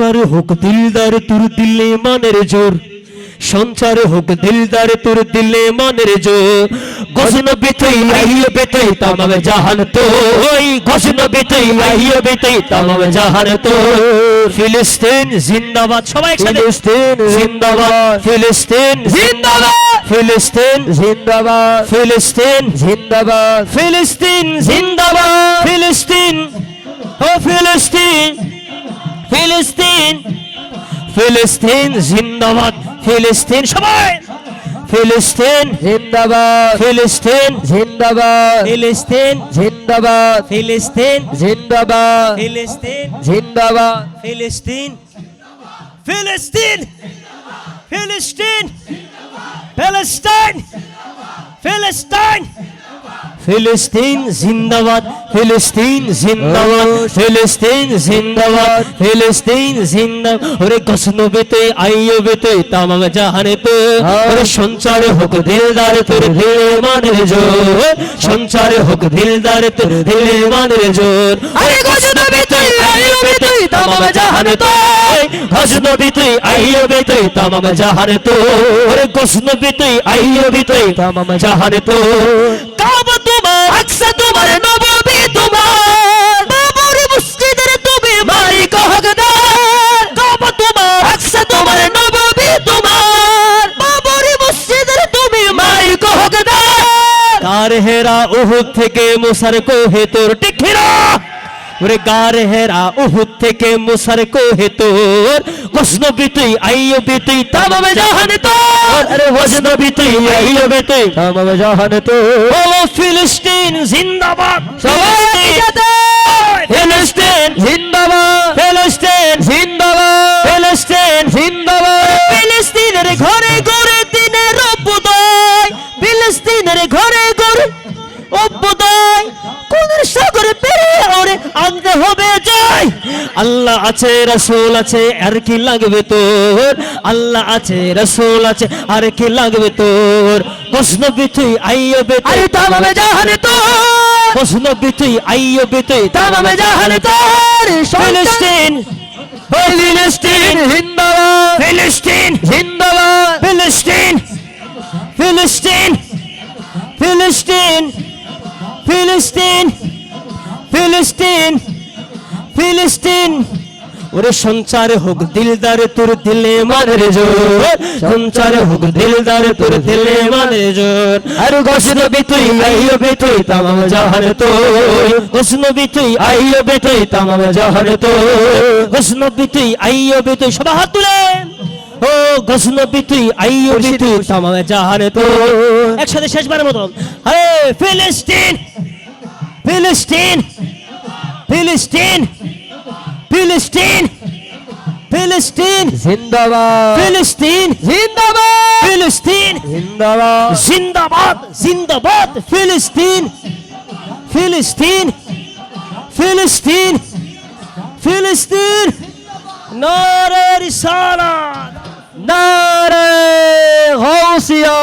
সঞ্চার হোক দিলদার তোর দিলে মানের জোর। সঞ্চার হোক দিলদার তোর দিলে মানের জোর। গসন বিতই আইয়ে বিতই তামাম জাহান তো ওই গসন বিতই আইয়ে বিতই তামাম জাহান তো ফিলিস্তিন জিন্দাবাদ সবাই একসাথে। ফিলিস্তিন জিন্দাবাদ। ফিলিস্তিন জিন্দাবাদ। ফিলিস্তিন জিন্দাবাদ। ফিলিস্তিন জিন্দাবাদ। ফিলিস্তিন জিন্দাবাদ। ফিলিস্তিন। ও ফিলিস্তিন। ফিলিস্তিন। ফিলিস্তিন জিন্দাবাদ। ফিলিস্তিন সবাই। ফিলিস্তিন জিন্দাবাদ। ফিলিস্তিন জিন্দাবাদ। ফিলিস্তিন জিন্দাবাদ। ফিলিস্তিন জিন্দাবাদ। ফিলিস্তিন জিন্দাবাদ। ফিলিস্তিন ফিলিস্তিন ফিলিস্তিন প্যালেস্টাইন ফিলিস্তাইন ফিলিস্তিন জিন্দাবাদ ফিলিস্তিন জিন্দাবাদ ফিলিস্তিন জিন্দাবাদ ফিলিস্তিন জিন্দাবাদ ওরে গসনবেতে আইয়বেতে, তামাম জাহানে তো ওরে সঞ্চার হোক দিলদার তোর দিলে মানের জোর। সঞ্চার হোক দিলদার তোর দিলে মানের জোর। আরে গসনবেতে আইয়বেতে, তামাম জাহানে তো গসনবেতে আইয়বেতে, তামাম জাহানে তো ওরে গসনবেতে আইয়বেতে, তামাম জাহানে কাবা তোমার আকসা তোমার। নববী তোমার মসজিদের তুমি মালিক হকদার। কব তোমার। আকসা তোমার নববী তোমার। বাবর মসজিদের তুমি মালিক হকদার। তার হেরা উহুদ থেকে মুসার কোহে তোর টিকিরা। ওরে গার হেরা উহুদ থেকে মুসার কোহে তোর। কসন বিতুই আইয় বিতুই তামামে জাহানে তোর। আরে ওজন বিতুই আইয় বিতুই তামাম জাহান তো ও ফিলিস্তিন জিন্দাবাদ। সবাই। ফিলিস্তিন জিন্দাবাদ। ফিলিস্তিন জিন্দাবাদ। ফিলিস্তিন জিন্দাবাদ। ফিলিস্তিনের ঘরে ঘরে দিনের অভ্যুদয়। ফিলিস্তিনের ঘরে ঘরে অভ্যুদয়। কোন সাগরে আল্লাহ আছে রসুল আছে আর কি লাগবে তোর? আল্লাহ আছে রসুল আছে আর কি লাগবে তোর? প্রশ্ন বিতুই আইয় বেতুই আরে তামামে জাহানে তো প্রশ্ন বিতুই আইয় বেতুই তামামে জাহানে তোর। ফিলিস্তিন। ফিলিস্তিন। জিন্দাবাদ ফিলিস্তিন। জিন্দাবাদ ফিলিস্তিন। ফিলিস্তিন। ফিলিস্তিন। ফিলিস্তিন। ফিলিস্তিন। ফিলিস্তিন। ওরে সঞ্চার হোক দিলদার তোর দিলে মানের জোর। সঞ্চার হোক দিলদার তোর দিলে মানের জোর। আর গসন বিতুই আইয় বিতুই তামাম জাহান তো গসন বিতুই আইয় বিতুই তামাম জাহান তো গসন বিতুই আইয় বিতুই সবাই হাত তুলেন ও গসন বিতুই আইয় বিতুই তামাম জাহান তো একসাথে শেষবারের মতন হে ফিলিস্তিন ফিলিস্তিন ফিলিস্তিন। ফিলিস্তিন ফিলিস্তিন জিন্দাবাদ ফিলিস্তিন জিন্দাবাদ ফিলিস্তিন জিন্দাবাদ জিন্দাবাদ জিন্দাবাদ ফিলিস্তিন ফিলিস্তিন ফিলিস্তিন ফিলিস্তিন নারে রিসালাত নারে গাউসিয়া